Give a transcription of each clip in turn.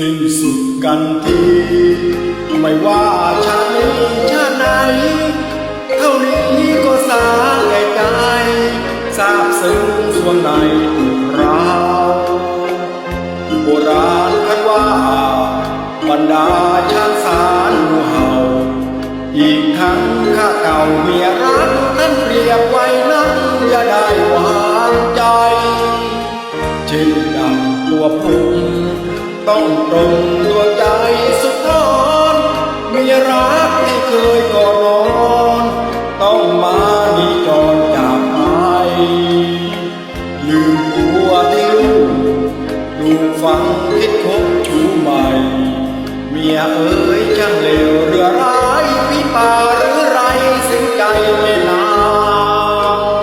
สิ้นสุดกันทีไม่ว่าชาตินี้ชาติไหนเท่านี้ก็สาแก่ใจทราบซึ้งส่วนในเราโบราณท่านว่า บรรดาชาติสารงูเห่า อีกทั้งข้าเก่าเมียรักนั้นเปรียบไว้นั้นอย่าได้วา ต้องตรงตัวใจสุดทอนมีรักที่เคยก่อนนอน ต้องมาดีจรจากไป ลืมตัวที่ลูกลูกฟังคิดคบชูใหม่ เมียเอ๋ยช่างเลวเรือร้ายวิปาหรือไรสิ้นใจไม่นา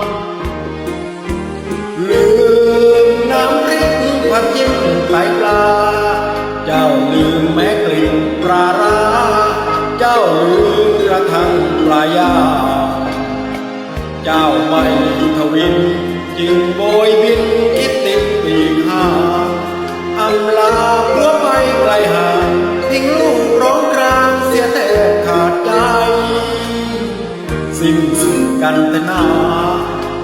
นลืม ปลาราเจ้าลืมกระทั่งปลายา เจ้าไม่ทวิน จึงโบยบินคิดติดปีหาอำลาหัวไปไกลห่างทิ้งลูกร้องกรางเสียแต่ขาดใจ สิ้นสุดกันแต่นา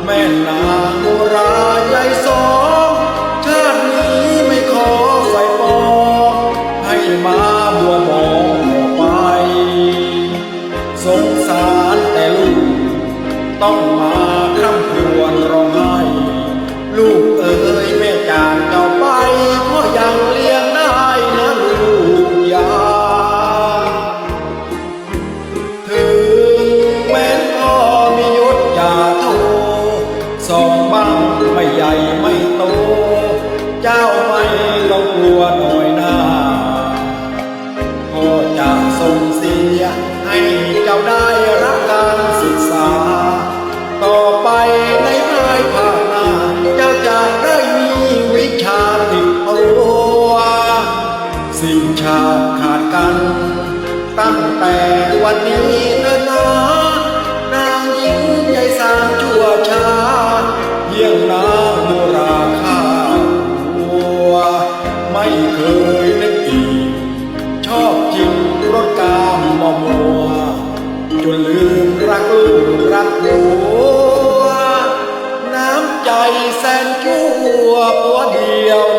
แม่นาโบราณใจสอง ชาตินี้ไม่ขอไฟปอให้มา ต้องมาคร่ำครวญร้องไห้ ลูกเอ๋ยแม่จากเจ้าไปเพราะยังเลี้ยงได้นะลูกยาถึงแม้พ่อมียศจ่าโทสองบ้างไม่ใหญ่ไม่โต เจ้าไม่ต้องกลัวหน่อยหน้าพ่อจะส่งเสียให้เจ้าได้รับการศึกษา ตั้งแต่วันนี้เถิดนะนางหญิงใจสามชั่วชาเยี่ยงนางโมราค่าหัว ไม่เคยนึกอีก ชอบจิงรถกามมอมัว จนลืมรักลูกรักหัว น้ำใจแสนชั่วปัวเดียวไม่พ